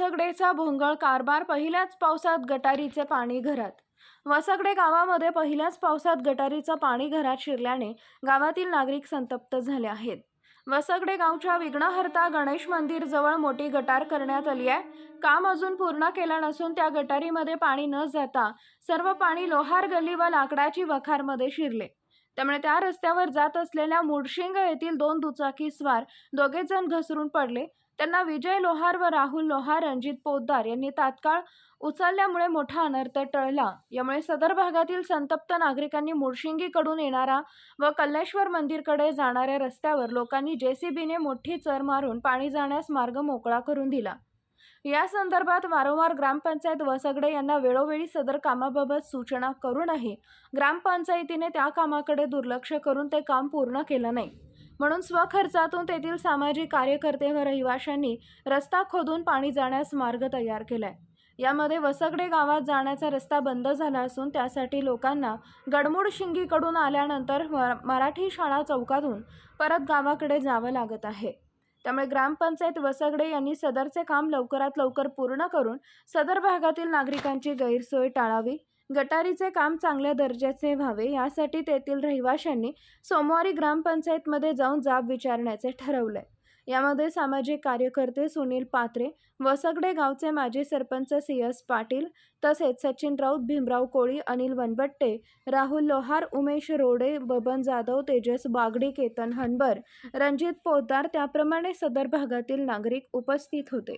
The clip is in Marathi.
वसगडेचा भोंगळ कारभार पहिल्याच पावसात गटारीचे पाणी घरात. वसगडे गावामध्ये पहिल्याच पावसात गटारीचं पाणी घरात शिरल्याने गावातील नागरिक संतप्त झाले आहेत. वसगडे गावच्या विघ्नहर्ता गणेश मंदिर जवळ मोठी गटार करण्यात आली आहे. काम अजून पूर्ण केलं नसून त्या गटारीमध्ये पाणी न जाता सर्व पाणी लोहार गल्ली व लाकडाची वखारमध्ये शिरले. त्यामुळे त्या रस्त्यावर जात असलेल्या मुडशिंग येथील दोन दुचाकी स्वार दोघेजण घसरून पडले. त्यांना विजय लोहार व राहुल लोहार रणजित पोद्दार यांनी तात्काळ उचलल्यामुळे मोठा अनर्थ टळला. यामुळे सदर भागातील संतप्त नागरिकांनी मुळशिंगीकडून येणारा व कल्लेश्वर मंदिरकडे जाणाऱ्या रस्त्यावर लोकांनी जेसीबीने मोठी चर मारून पाणी जाण्यास मार्ग मोकळा करून दिला. या संदर्भात वारंवार ग्रामपंचायत वसगडे यांना वेळोवेळी सदर कामाबाबत सूचना करूनही ग्रामपंचायतीने त्या कामाकडे दुर्लक्ष करून ते काम पूर्ण केलं नाही. म्हणून स्वखर्चातून तेथील सामाजिक कार्यकर्ते व रहिवाशांनी रस्ता खोदून पाणी जाण्यास मार्ग तयार केलाय. यामध्ये वसगडे गावात जाण्याचा रस्ता बंद झाला असून त्यासाठी लोकांना गडमूड शिंगीकडून आल्यानंतर म- मराठी शाळा चौकातून परत गावाकडे जावं लागत आहे. त्यामुळे ग्रामपंचायत वसगडे यांनी सदरचे काम लवकरात लवकर पूर्ण करून सदर भागातील नागरिकांची गैरसोय टाळावी. गटारीचे काम चांगल्या दर्जाचे व्हावे यासाठी तेथील रहिवाशांनी सोमवारी ग्रामपंचायतमध्ये जाऊन जाब विचारण्याचे ठरवलंय यामध्ये सामाजिक कार्यकर्ते सुनील पात्रे वसगडे गावचे माजी सरपंच सी एस पाटील तसेच सचिन राऊत भीमराव कोळी अनिल वनबट्टे राहुल लोहार उमेश रोडे बबन जाधव तेजस बागडी केतन हनबर रणजित पोद्दार त्याप्रमाणे सदर भागातील नागरिक उपस्थित होते.